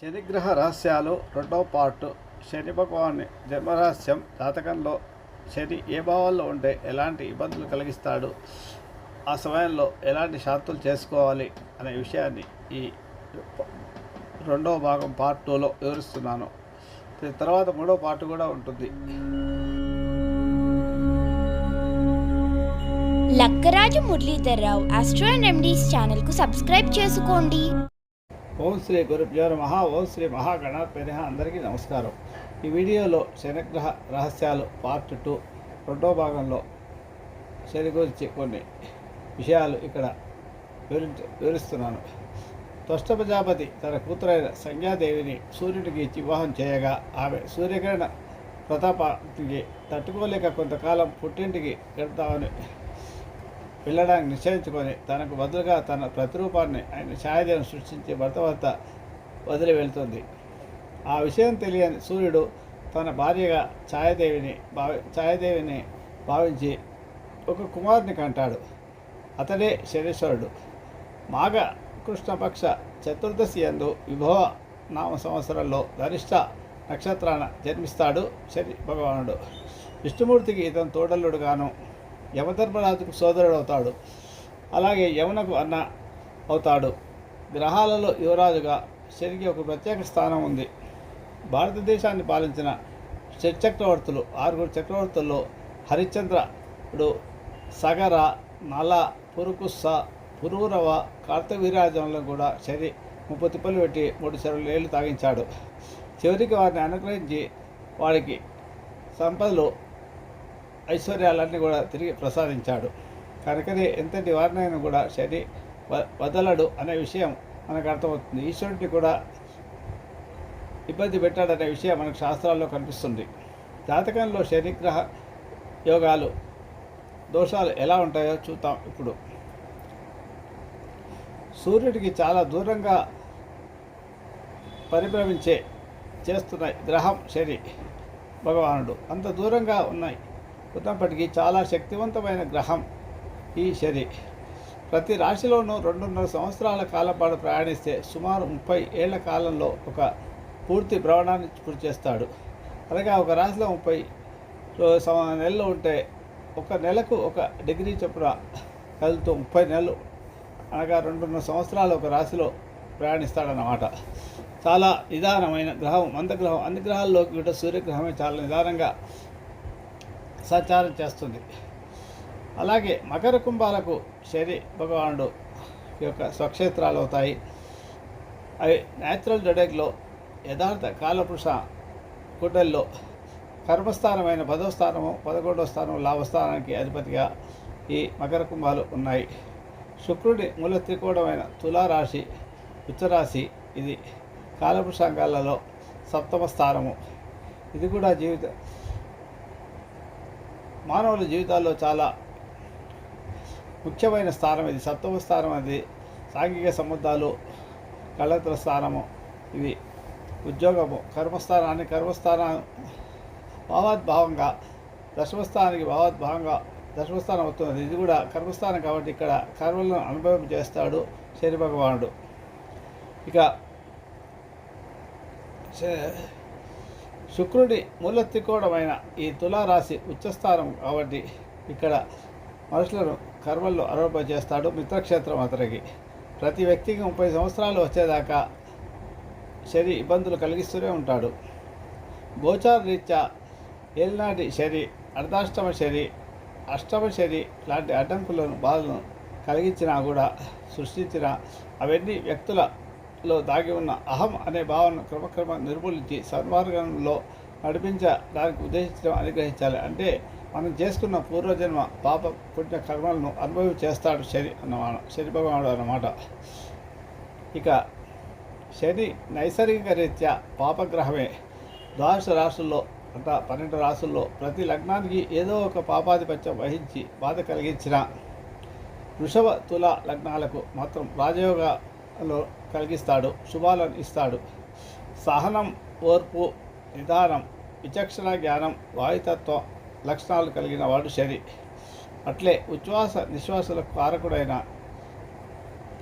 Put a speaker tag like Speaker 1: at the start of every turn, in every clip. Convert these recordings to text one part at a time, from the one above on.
Speaker 1: శనిగ్రహ రహస్యాలు రెండవ పార్టు. శని భగవాన్ని జన్మరహస్యం జాతకంలో శని ఏ భావాల్లో ఉంటే ఎలాంటి ఇబ్బందులు కలిగిస్తాడు? ఆ సమయంలో ఎలాంటి శాంతులు చేసుకోవాలి? అనే విషయాన్ని ఈ రెండవ భాగం పార్ట్ టూలో వివరిస్తున్నాను. దీని తర్వాత మూడో పార్ట్ కూడా ఉంటుంది.
Speaker 2: Lakkaraju Muralidhar Rao astro and remedies ఛానల్కు సబ్స్క్రైబ్ చేసుకోండి.
Speaker 1: ఓం శ్రీ గురుభ్యో నమ. ఓం శ్రీ మహాగణాధిపతి అందరికీ నమస్కారం. ఈ వీడియోలో శనిగ్రహ రహస్యాలు పార్ట్ టూ రెండో భాగంలో శని గురించి కొన్ని విషయాలు ఇక్కడ వివరించ వివరిస్తున్నాను. త్వష్ట ప్రజాపతి తన కూతురైన సంధ్యాదేవిని సూర్యుడికి ఇచ్చి వివాహం చేయగా ఆమె సూర్యకిరణ ప్రతాపానికి తట్టుకోలేక కొంతకాలం పుట్టింటికి గడతామని వెళ్ళడానికి నిశ్చయించుకొని తనకు బదులుగా తన ప్రతిరూపాన్ని ఆయన ఛాయాదేవిని సృష్టించి భర్త భర్త వదిలి వెళ్తుంది. ఆ విషయం తెలియని సూర్యుడు తన భార్యగా ఛాయాదేవిని భావి ఛాయాదేవిని భావించి ఒక కుమారుని కంటాడు. అతడే శనీశ్వరుడు. మాఘ కృష్ణపక్ష చతుర్దశి యందు విభవ నామ సంవత్సరంలో ధనిష్ట నక్షత్రాన జన్మిస్తాడు శని భగవానుడు. విష్ణుమూర్తికి ఇతను తోడల్లుడుగాను యమధర్మరాజుకు సోదరుడు అవుతాడు అలాగే యమునకు అన్న అవుతాడు. గ్రహాలలో యువరాజుగా శనికి ఒక ప్రత్యేక స్థానం ఉంది. భారతదేశాన్ని పాలించిన షట్ చక్రవర్తులు ఆరుగురు చక్రవర్తుల్లో హరిశ్చంద్రుడు సగర నల పురుకుస్స పురూరవ కార్తవీరాజంలో కూడా శని ముప్పై తిప్పలు పెట్టి మూడు చెరువులు ఏళ్ళు తాగించాడు. చివరికి వారిని అనుగ్రహించి వాడికి సంపదలు ఐశ్వర్యాలన్నీ కూడా తిరిగి ప్రసాదించాడు. కనుకనే ఎంతటి వారినైనా కూడా శని వ- వదలడు అనే విషయం మనకు అర్థమవుతుంది. ఈశ్వరుడిని కూడా ఇబ్బంది పెట్టాడనే విషయం మనకు శాస్త్రాల్లో కనిపిస్తుంది. జాతకంలో శనిగ్రహ యోగాలు దోషాలు ఎలా ఉంటాయో చూద్దాం ఇప్పుడు. సూర్యుడికి చాలా దూరంగా పరిభ్రమించే చేస్తున్న గ్రహం శని భగవానుడు. అంత దూరంగా ఉన్నాయి. ఉన్నప్పటికీ చాలా శక్తివంతమైన గ్రహం ఈ శని. ప్రతి రాశిలోనూ రెండున్నర సంవత్సరాల కాలం పాటు ప్రయాణిస్తే సుమారు ముప్పై ఏళ్ళ కాలంలో ఒక పూర్తి భ్రమణాన్ని పూర్తి చేస్తాడు అలాగే ఒక రాశిలో ముప్పై నెలలు ఉంటే ఒక నెలకు ఒక డిగ్రీ చొప్పున కదులుతూ ముప్పై నెలలు అనగా రెండున్నర సంవత్సరాలు ఒక రాశిలో ప్రయాణిస్తాడన్నమాట. చాలా నిదానమైన గ్రహం మందగ్రహం. అన్ని గ్రహాల్లోకి కూడా సూర్యగ్రహమే చాలా నిదానంగా సంచారం చేస్తుంది. అలాగే మకర కుంభాలకు శని భగవానుడు యొక్క స్వక్షేత్రాలు అవుతాయి. అవి న్యాచురల్ జడేక్లో యథార్థ కాలపురుష కుటల్లో కర్మస్థానమైన పదో స్థానము పదకొండవ స్థానం లాభస్థానానికి అధిపతిగా ఈ మకర కుంభాలు ఉన్నాయి. శుక్రుడి మూల త్రికోణమైన తులారాశి ఉచ్చరాశి ఇది కాలపురుషాంగాలలో సప్తమ స్థానము. ఇది కూడా జీవిత మానవుల జీవితాల్లో చాలా ముఖ్యమైన స్థానం ఇది. సత్వ స్థానం అది. సాంఘిక సంబంధాలు కళత్ర స్థానము ఇవి ఉద్యోగము కర్మస్థానాన్ని కర్మస్థాన భావాద్భావంగా దశమస్థానానికి భావాద్భావంగా దశమస్థానం అవుతుంది ఇది కూడా కర్మస్థానం కాబట్టి ఇక్కడ కర్మలను అనుభవం చేస్తాడు శని భగవానుడు. ఇక శుక్రుడి మూల త్రికోణమైన ఈ తులారాశి ఉచ్చస్థానం కాబట్టి ఇక్కడ మనుషులను కర్మల్లో ఆరోపణ చేస్తాడు మిత్రక్షేత్రం అతనికి. ప్రతి వ్యక్తికి ముప్పై సంవత్సరాలు వచ్చేదాకా శని ఇబ్బందులు కలిగిస్తూనే ఉంటాడు. గోచార రీత్యా ఏలినాటి శని అర్ధాష్టమ శని అష్టమ శని లాంటి అడ్డంకులను బాధలను కలిగించినా కూడా సృష్టించిన అవన్నీ వ్యక్తుల లో దాగి ఉన్న అహం అనే భావనను క్రమక్రమ నిర్మూలించి సన్మార్గంలో నడిపించడానికి ఉద్దేశించడం అనుగ్రహించాలి. అంటే మనం చేసుకున్న పూర్వజన్మ పాప పుణ్య కర్మలను అనుభవి చేస్తాడు శని అన్నమాట శని భగవానుడు అన్నమాట. ఇక శని నైసర్గిక రీత్యా పాపగ్రహమే. ద్వాదశ రాసుల్లో అంట పన్నెండు రాసుల్లో ప్రతి లగ్నానికి ఏదో ఒక పాపాధిపత్యం వహించి బాధ కలిగించిన వృషభ తుల లగ్నాలకు మాత్రం రాజయోగలో కలిగిస్తాడు శుభాలను ఇస్తాడు. సహనం ఓర్పు నిదానం విచక్షణ జ్ఞానం వాయుతత్వం లక్షణాలు కలిగిన వాడు శని. అట్లే ఉచ్ఛ్వాస నిశ్వాసలకు కారకుడైన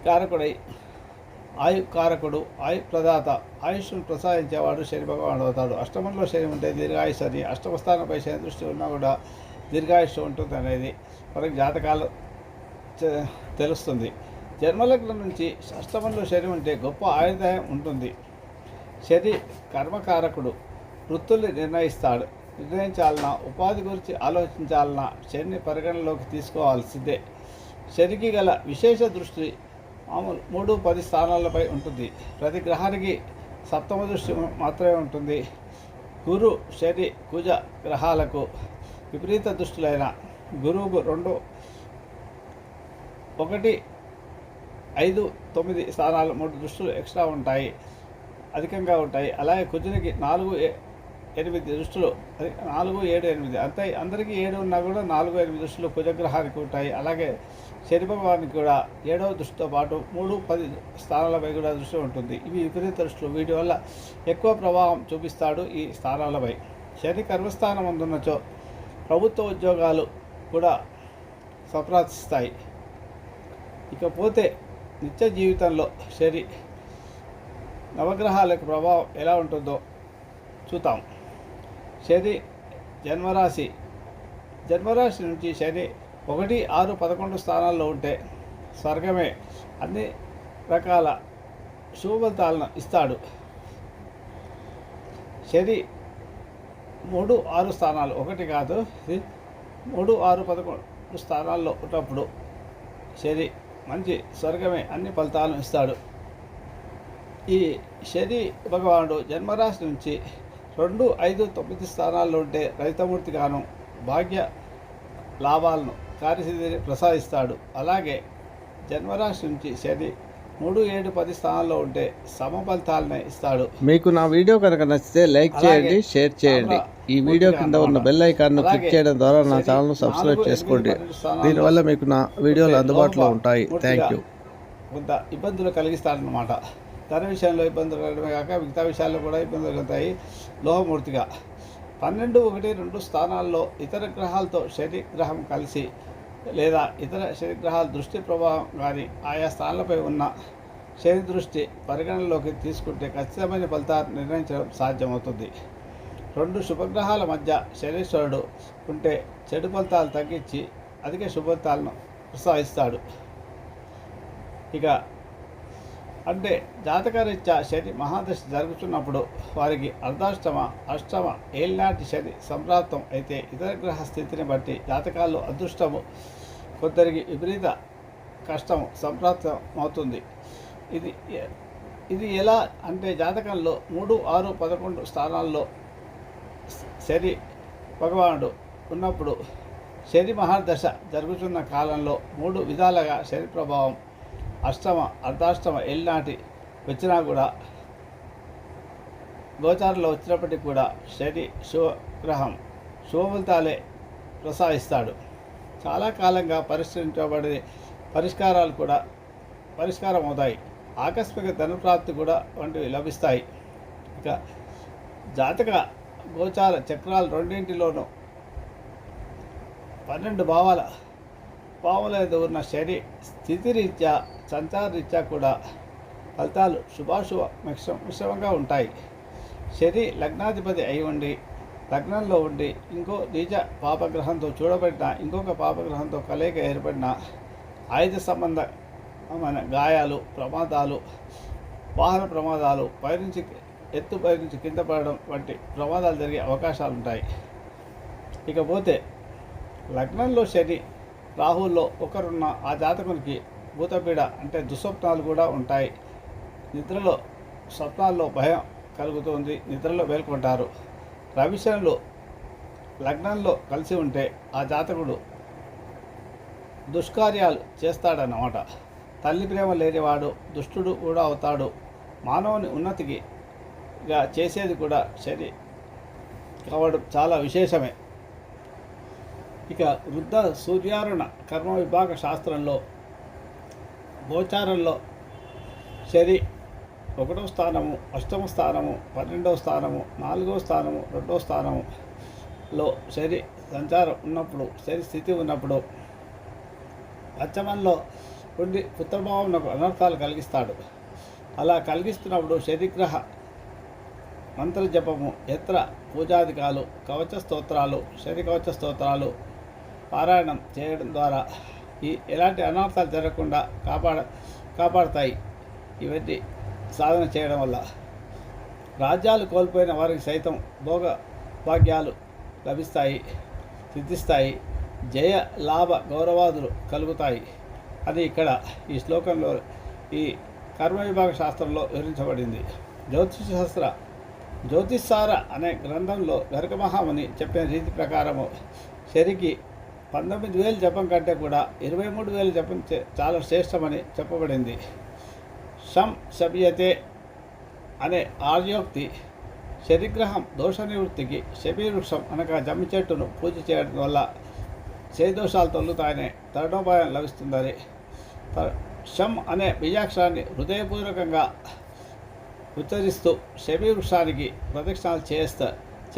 Speaker 1: కారకుడై ఆయు కారకుడు ఆయు ప్రదాత ఆయుష్ను ప్రసాదించేవాడు శని భగవానుడు అవుతాడు. అష్టమంలో శని ఉంటే దీర్ఘాయుష్ అని అష్టమస్థానంపై శని దృష్టి ఉన్నా కూడా దీర్ఘాయుష్ ఉంటుంది అనేది మనకు జాతకాలు తెలుస్తుంది. జన్మలగ్నం నుంచి అష్టమంలో శని ఉంటే గొప్ప ఆయుర్దాయం ఉంటుంది. శని కర్మకారకుడు. వృత్తుల్ని నిర్ణయిస్తాడు. నిర్ణయించాలన్నా ఉపాధి గురించి ఆలోచించాలన్నా శని పరిగణలోకి తీసుకోవాల్సిందే. శనికి గల విశేష దృష్టి మామూలు మూడు పది స్థానాలపై ఉంటుంది. ప్రతి గ్రహానికి సప్తమ దృష్టి మాత్రమే ఉంటుంది. గురు శని కుజ గ్రహాలకు విపరీత దృష్టిలైన గురువుకు రెండు ఒకటి ఐదు తొమ్మిది స్థానాలు మూడు దృష్టులు ఎక్స్ట్రా ఉంటాయి అధికంగా ఉంటాయి. అలాగే కుజునికి నాలుగు ఎనిమిది దృష్టులు అది నాలుగు ఏడు ఎనిమిది. అంతే అందరికీ ఏడు ఉన్నా కూడా నాలుగు ఎనిమిది దృష్టులు కుజగ్రహానికి ఉంటాయి. అలాగే శని భగవానికి కూడా ఏడవ దృష్టితో పాటు మూడు పది స్థానాలపై కూడా దృష్టి ఉంటుంది. ఇవి విపరీత దృష్టిలు. వీటి వల్ల ఎక్కువ ప్రభావం చూపిస్తాడు ఈ స్థానాలపై. శని కర్మస్థానం అందున్నచో ప్రభుత్వ ఉద్యోగాలు కూడా సంప్రాప్తిస్తాయి ఇకపోతే నిత్య జీవితంలో శని నవగ్రహాలకు ప్రభావం ఎలా ఉంటుందో చూద్దాం. శని జన్మరాశి. జన్మరాశి నుంచి శని ఒకటి ఆరు పదకొండు స్థానాల్లో ఉంటే స్వర్గమే అన్ని రకాల శుభఫలితాలను ఇస్తాడు. శని మూడు ఆరు స్థానాలు. ఒకటి కాదు మూడు ఆరు పదకొండు స్థానాల్లో ఉన్నప్పుడు శని మంచి స్వర్గమే అన్ని ఫలితాలను ఇస్తాడు. ఈ శని భగవానుడు జన్మరాశి నుంచి రెండు ఐదు తొమ్మిది స్థానాల్లో ఉంటే రైతమూర్తి గాను భాగ్య లాభాలను కార్యసిద్ధిని ప్రసాదిస్తాడు. అలాగే జన్మరాశి నుంచి శని మూడు ఏడు పది స్థానాల్లో ఉంటే సమ ఫలితాలనే ఇస్తాడు.
Speaker 3: మీకు నా వీడియో కనుక నచ్చితే లైక్ చేయండి షేర్ చేయండి. ఈ వీడియో కింద ఉన్న బెల్ ఐకాన్ను క్లిక్ చేయడం ద్వారా నా ఛానల్ను సబ్స్క్రైబ్ చేసుకోండి. దీనివల్ల మీకు నా వీడియోలు అందుబాటులో ఉంటాయి. థ్యాంక్ యూ
Speaker 1: కొంత ఇబ్బందులు కలిగిస్తాడనమాట ధన విషయంలో ఇబ్బందులు కలగడమే కాక మిగతా విషయాల్లో కూడా ఇబ్బందులు కలుగుతాయి. లోహమూర్తిగా పన్నెండు ఒకటి రెండు స్థానాల్లో ఇతర గ్రహాలతో శని గ్రహం కలిసి లేదా ఇతర శనిగ్రహాల దృష్టి ప్రభావం కానీ ఆయా స్థానాలపై ఉన్న శని దృష్టి పరిగణనలోకి తీసుకుంటే ఖచ్చితమైన ఫలితాలు నిర్ణయించడం సాధ్యమవుతుంది. రెండు శుభగ్రహాల మధ్య శనీశ్వరుడు ఉంటే చెడు ఫలితాలు తగ్గించి అధిక శుభఫలితాలను ప్రోత్సహిస్తాడు ఇక అంటే జాతకరీత్యా శని మహాదశ జరుగుతున్నప్పుడు వారికి అర్ధాష్టమ అష్టమ ఏళ్ళనాటి శని సంప్రాప్తం అయితే ఇతర గ్రహ స్థితిని బట్టి జాతకాల్లో అదృష్టము కొందరికి విపరీత కష్టం సంప్రాప్తం అవుతుంది. ఇది ఇది ఎలా అంటే జాతకంలో మూడు ఆరు పదకొండు స్థానాల్లో శని భగవానుడు ఉన్నప్పుడు శని మహాదశ జరుగుతున్న కాలంలో మూడు విధాలుగా శని ప్రభావం అష్టమ అర్ధాష్టమ ఎల్నాటి వచ్చినా కూడా గోచారంలో వచ్చినప్పటికీ కూడా శని శుభగ్రహం శుభ ప్రసాదిస్తాడు. చాలా కాలంగా పరిష్కరించబడే పరిష్కారాలు కూడా పరిష్కారం అవుతాయి. ఆకస్మిక ధనప్రాప్తి కూడా వంటివి లభిస్తాయి. ఇక జాతక గోచార చక్రాలు రెండింటిలోనూ పన్నెండు భావాల భావముల మీద ఉన్న శని స్థితిరీత్యా సంచారరీత్యా కూడా ఫలితాలు శుభాశుభ మిశ్రమంగా ఉంటాయి. శని లగ్నాధిపతి అయి ఉండి లగ్నంలో ఉండి ఇంకో నిజ పాపగ్రహంతో చూడబడిన ఇంకొక పాపగ్రహంతో కలయిక ఏర్పడిన ఆయుధ సంబంధమైన గాయాలు ప్రమాదాలు వాహన ప్రమాదాలు పైనుంచి ఎత్తు పైనుంచి కింద పడడం వంటి ప్రమాదాలు జరిగే అవకాశాలు ఉంటాయి. ఇకపోతే లగ్నంలో శని రాహుల్లో ఒకరున్న ఆ జాతకునికి భూతపీడ అంటే దుస్వప్నాలు కూడా ఉంటాయి. నిద్రలో స్వప్నాల్లో భయం కలుగుతుంది. నిద్రలో మేల్కొంటారు. రవిశనులు లగ్నంలో కలిసి ఉంటే ఆ జాతకుడు దుష్కార్యాలు చేస్తాడన్నమాట. తల్లి ప్రేమ లేనివాడు దుష్టుడు కూడా అవుతాడు. మానవుని ఉన్నతికిగా చేసేది కూడా శని కావడం చాలా విశేషమే. ఇక వృద్ధ సూర్యారుణ కర్మ విభాగ శాస్త్రంలో గోచారంలో శని ఒకటో స్థానము అష్టమ స్థానము పన్నెండవ స్థానము నాలుగో స్థానము రెండో స్థానములో శని సంచారం ఉన్నప్పుడు శని స్థితి ఉన్నప్పుడు పంచమంలో ఉండి పుత్రభావంకు అనర్థాలు కలిగిస్తాడు. అలా కలిగిస్తున్నప్పుడు శనిగ్రహ మంత్రజపము యత్ర పూజాధికాలు కవచ స్తోత్రాలు శని కవచ స్తోత్రాలు పారాయణం చేయడం ద్వారా ఈ ఎలాంటి అనర్థాలు జరగకుండా కాపాడ కాపాడతాయి. ఇవన్నీ సాధన చేయడం వల్ల రాజ్యాలు కోల్పోయిన వారికి సైతం భోగ భాగ్యాలు లభిస్తాయి సిద్ధిస్తాయి జయ లాభ గౌరవాదులు కలుగుతాయి అది ఇక్కడ ఈ శ్లోకంలో ఈ కర్మ విభాగ శాస్త్రంలో వివరించబడింది. జ్యోతిష శాస్త్ర అనే గ్రంథంలో గరక మహాముని చెప్పిన రీతి ప్రకారము శరికి పంతొమ్మిది వేలు జపం కంటే కూడా ఇరవై మూడు వేలు జపం చే- చాలా శ్రేష్టమని చెప్పబడింది. షం శబియతే అనే ఆర్యోక్తి శనిగ్రహం దోష నివృత్తికి శబీవృక్షం అనగా జమ్మి చెట్టును పూజ చేయడం వల్ల చేదోషాలు తొలుగుతాయనే తరుణోపాయం లభిస్తుందని. శం అనే బీజాక్షరాన్ని హృదయపూర్వకంగా ఉచ్చరిస్తూ శబీ వృక్షానికి ప్రదక్షిణాలు చేస్తా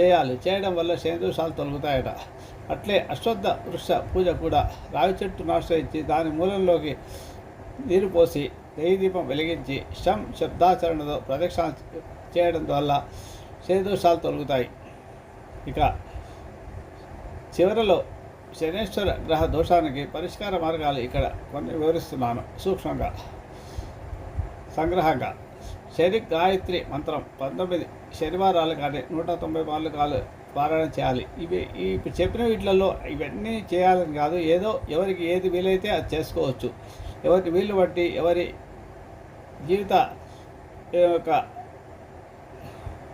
Speaker 1: చేయాలి. చేయడం వల్ల శనిదోషాలు తొలగుతాయట. అట్లే అశ్వద్ధ వృక్ష పూజ కూడా రావి చెట్టును ఆశ్రయించి దాని మూలంలోకి నీరు పోసి దీపం వెలిగించి శం శబ్దాచరణతో ప్రదక్షిణ చేయడం వల్ల శనిదోషాలు తొలగుతాయి. ఇక చివరలో శనేశ్వర గ్రహ దోషానికి పరిష్కార మార్గాలు ఇక్కడ కొన్ని వివరిస్తున్నాను. సూక్ష్మంగా సంగ్రహంగా. శని గాయత్రి మంత్రం పంతొమ్మిది శనివారాలు కానీ నూట తొంభై మార్లు కాలు పారాయణ చేయాలి. ఇవి ఈ చెప్పిన వీటిలలో ఇవన్నీ చేయాలని కాదు ఏదో ఎవరికి ఏది వీలైతే అది చేసుకోవచ్చు. ఎవరికి వీలు బట్టి ఎవరి జీవిత యొక్క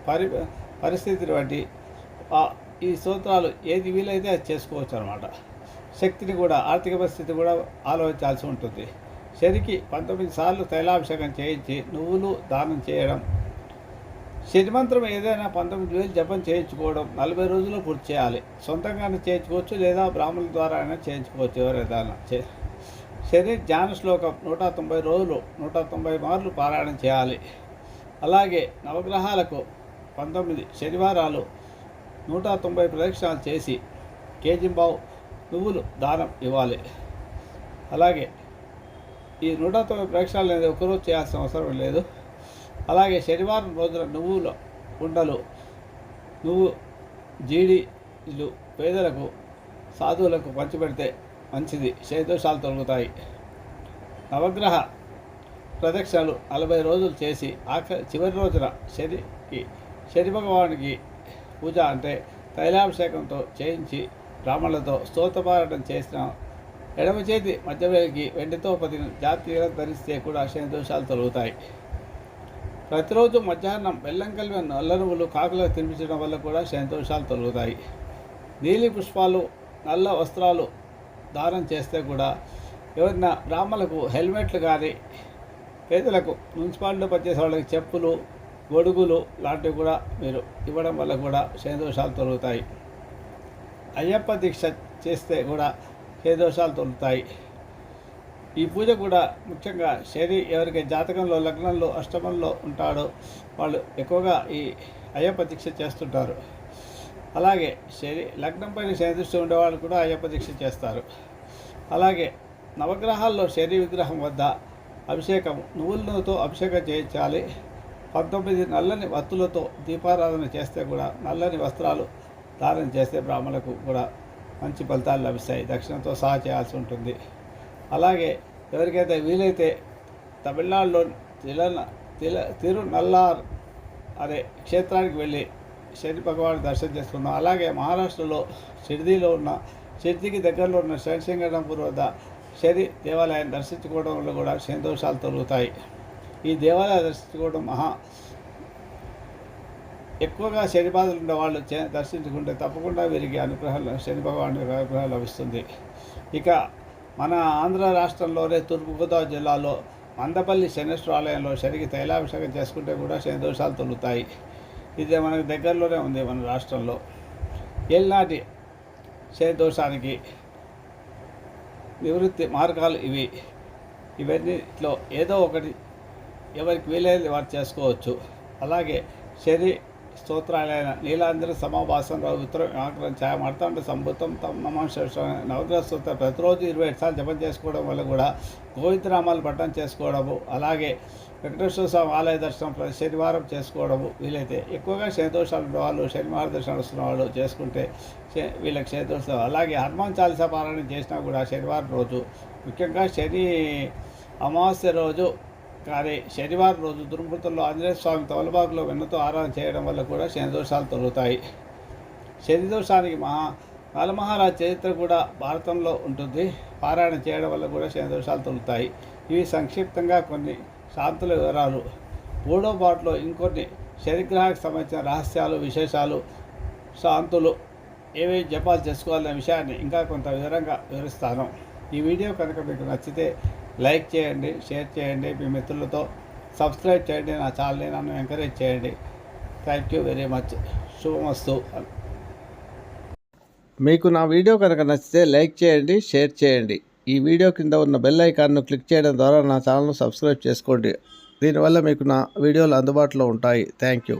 Speaker 1: పరి పరిస్థితిని బట్టి ఈ సూత్రాలు ఏది వీలైతే అది చేసుకోవచ్చు అనమాట శక్తిని కూడా ఆర్థిక పరిస్థితి కూడా ఆలోచించాల్సి ఉంటుంది. శనికి పంతొమ్మిది సార్లు తైలాభిషేకం చేయించి నువ్వులు దానం చేయడం శని మంత్రం ఏదైనా పంతొమ్మిది వేలు జపం చేయించుకోవడం నలభై రోజుల్లో పూర్తి చేయాలి. సొంతంగానే చేయించుకోవచ్చు లేదా బ్రాహ్మణుల ద్వారా అయినా చేయించుకోవచ్చు ఎవరైనా చే శరీర ధ్యాన శ్లోకం నూట తొంభై రోజులు నూట తొంభై మార్లు పారాయణం చేయాలి. అలాగే నవగ్రహాలకు పంతొమ్మిది శనివారాలు నూట తొంభై ప్రదక్షిణాలు చేసి కేజీంబావు నువ్వులు దానం ఇవ్వాలి. అలాగే ఈ నూట తొంభై ప్రదక్షిణాలు అనేది ఒకరోజు చేయాల్సిన అవసరం లేదు. అలాగే శనివారం రోజున నువ్వుల ఉండలు నువ్వు జీడీలు పేదలకు సాధువులకు పంచిపెడితే మంచిది. శయదోషాలు తొలగుతాయి. నవగ్రహ ప్రదక్షిణలు నలభై రోజులు చేసి ఆఖరి చివరి రోజున శనికి శని భగవానికి పూజ అంటే తైలాభిషేకంతో చేయించి బ్రాహ్మణులతో స్తోత్రపారాయణం చేసిన ఎడమ చేతి మధ్యవేలికి వెండితో పదిన జాతీయ ధరిస్తే కూడా శని దోషాలు తొలగుతాయి. ప్రతిరోజు మధ్యాహ్నం బెల్లం కలిపిన నల్ల నువ్వులు కాకులకు తినిపించడం వల్ల కూడా శని దోషాలు తొలగుతాయి. నీలి పుష్పాలు నల్ల వస్త్రాలు దానం చేస్తే కూడా ఎవరైనా బ్రాహ్మణులకు హెల్మెట్లు కానీ పేదలకు మున్సిపాలిటీలో పనిచేసే వాళ్ళకి చెప్పులు గొడుగులు లాంటివి కూడా మీరు ఇవ్వడం వల్ల కూడా శనిదోషాలు తొలుగుతాయి. అయ్యప్ప దీక్ష చేస్తే కూడా శనిదోషాలు తొలుగుతాయి. ఈ పూజ కూడా ముఖ్యంగా శని ఎవరికి జాతకంలో లగ్నంలో అష్టమంలో ఉంటాడో వాళ్ళు ఎక్కువగా ఈ అయ్యప్ప దీక్ష చేస్తుంటారు. అలాగే శని లగ్నంపైన పైన దృష్టి ఉండేవాళ్ళు కూడా అయ్యప్ప దీక్ష చేస్తారు. అలాగే నవగ్రహాల్లో శని విగ్రహం వద్ద అభిషేకం నువ్వులతో అభిషేకం చేయించాలి. పంతొమ్మిది నల్లని వత్తులతో దీపారాధన చేస్తే కూడా నల్లని వస్త్రాలు దానం చేస్తే బ్రాహ్మణులకు కూడా మంచి ఫలితాలు లభిస్తాయి. దక్షిణతో సహా చేయాల్సి ఉంటుంది. అలాగే ఎవరికైతే వీలైతే తమిళనాడులో తిల తిల తిరునల్లార్ అనే క్షేత్రానికి వెళ్ళి శని భగవాన్ దర్శనం చేసుకుందాం అలాగే మహారాష్ట్రలో షిర్దీలో ఉన్న షిర్దీకి దగ్గరలో ఉన్న శనిశంకరంపూర్ వద్ద శని దేవాలయాన్ని దర్శించుకోవడం వల్ల కూడా సంతోషాలు తొలుగుతాయి. ఈ దేవాలయ దర్శించుకోవడం మహా ఎక్కువగా శని బాధలు ఉన్న వాళ్ళు దర్శించుకుంటే తప్పకుండా వీరికి అనుగ్రహాలు శని భగవాన్ అనుగ్రహం లభిస్తుంది. ఇక మన ఆంధ్ర రాష్ట్రంలోనే తూర్పుగోదావరి జిల్లాలో మందపల్లి శనేశ్వర ఆలయంలో శనికి తైలాభిషేకం చేసుకుంటే కూడా శని దోషాలు తొలుగుతాయి. ఇది మనకు దగ్గరలోనే ఉంది మన రాష్ట్రంలో. ఏళ్ళనాటి శరదోషానికి నివృత్తి మార్గాలు ఇవి. ఇవన్నిట్లో ఏదో ఒకటి ఎవరికి వీలైనది వారు చేసుకోవచ్చు. అలాగే శని స్తోత్రాలైన నీలాంధ్ర సమాభాసం రావు ఉత్తరం వ్యాకరణ ఛాయ మార్తాండ సంభూతం తమ నమ నవగ్రహ స్తోత్రం ప్రతిరోజు ఇరవై ఎటు సార్లు జపం చేసుకోవడం వల్ల కూడా గోవిందనామాలు పట్టణం చేసుకోవడము అలాగే వెంకటేశ్వర స్వామి ఆలయ దర్శనం ప్రతి శనివారం చేసుకోవడము వీలైతే ఎక్కువగా శనిదోషాలు వాళ్ళు శనివారం దర్శనం వస్తున్న వాళ్ళు చేసుకుంటే వీళ్ళకి శనిదోషం అలాగే హనుమాన్ చాలీసా పారాయణం చేసినా కూడా శనివారం రోజు ముఖ్యంగా శని అమావాస్య రోజు కానీ శనివారం రోజు దుర్మృతుల్లో ఆంజనేయ స్వామి తవలబాగులో వెన్నతో ఆరాధన చేయడం వల్ల కూడా శనిదోషాలు తొలుగుతాయి. శని దోషానికి మహా కాలమహారాజ్ చరిత్ర కూడా భారతంలో ఉంటుంది. పారాయణ చేయడం వల్ల కూడా శని దోషాలు తొలుగుతాయి. ఇవి సంక్షిప్తంగా కొన్ని శాంతుల వివరాలు. మూడో పాటలో ఇంకొన్ని శనిగ్రహానికి సంబంధించిన రహస్యాలు విశేషాలు శాంతులు ఏవేవి జపాలు చేసుకోవాలనే విషయాన్ని ఇంకా కొంత వివరంగా వివరిస్తాను. ఈ వీడియో కనుక మీకు నచ్చితే లైక్ చేయండి షేర్ చేయండి. మీ మిత్రులతో సబ్స్క్రైబ్ చేయండి. నా ఛానల్ని నన్ను ఎంకరేజ్ చేయండి. థ్యాంక్ యూ వెరీ మచ్ శుభమస్తు.
Speaker 3: మీకు నా వీడియో కనుక నచ్చితే లైక్ చేయండి షేర్ చేయండి. ఈ వీడియో కింద ఉన్న బెల్ ఐకాన్ను క్లిక్ చేయడం ద్వారా నా ఛానల్ను సబ్స్క్రైబ్ చేసుకోండి. దీనివల్ల మీకు నా వీడియోలు అందుబాటులో ఉంటాయి. Thank you